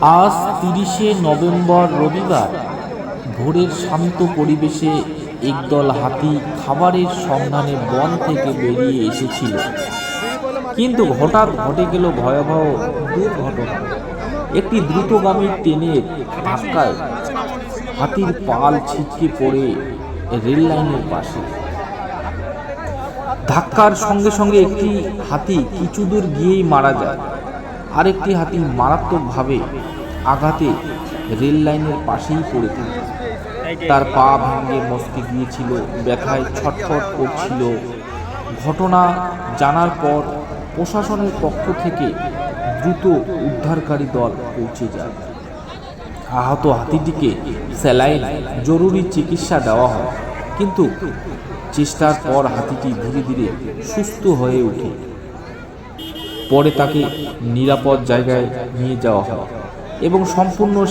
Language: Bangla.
আজ তিরিশে নভেম্বর রবিবার, ভোরের শান্ত পরিবেশে একদল হাতি খাবারের সন্ধানে বন থেকে বেরিয়ে এসেছিল। কিন্তু হঠাৎ ঘটে গেল ভয়াবহ দুর্ঘটনা। একটি দ্রুতগামী ট্রেনের ধাক্কায় হাতির পাল ছিটকে পড়ে রেল লাইনের পাশে। ধাক্কার সঙ্গে সঙ্গে একটি হাতি কিছু দূর গিয়েই মারা যায়। আরেকটি হাতি মারাত্মকভাবে আঘাতে রেল লাইনের পাশেই পড়ে থাকে। তার পা ভেঙে মস্কে গিয়েছিল, ব্যথায় ছটফট করছিল। ঘটনা জানার পর প্রশাসনের পক্ষ থেকে দ্রুত উদ্ধারকারী দল পৌঁছে যায়। আহত হাতিটিকে স্যালাইন, জরুরি চিকিৎসা দেওয়া হয়। কিন্তু চেষ্টার পর হাতিটি ধীরে ধীরে সুস্থ হয়ে ওঠে। পরে তাকে নিরাপদ জায়গায় নিয়ে যাওয়া হয়। এবং সম্পূর্ণ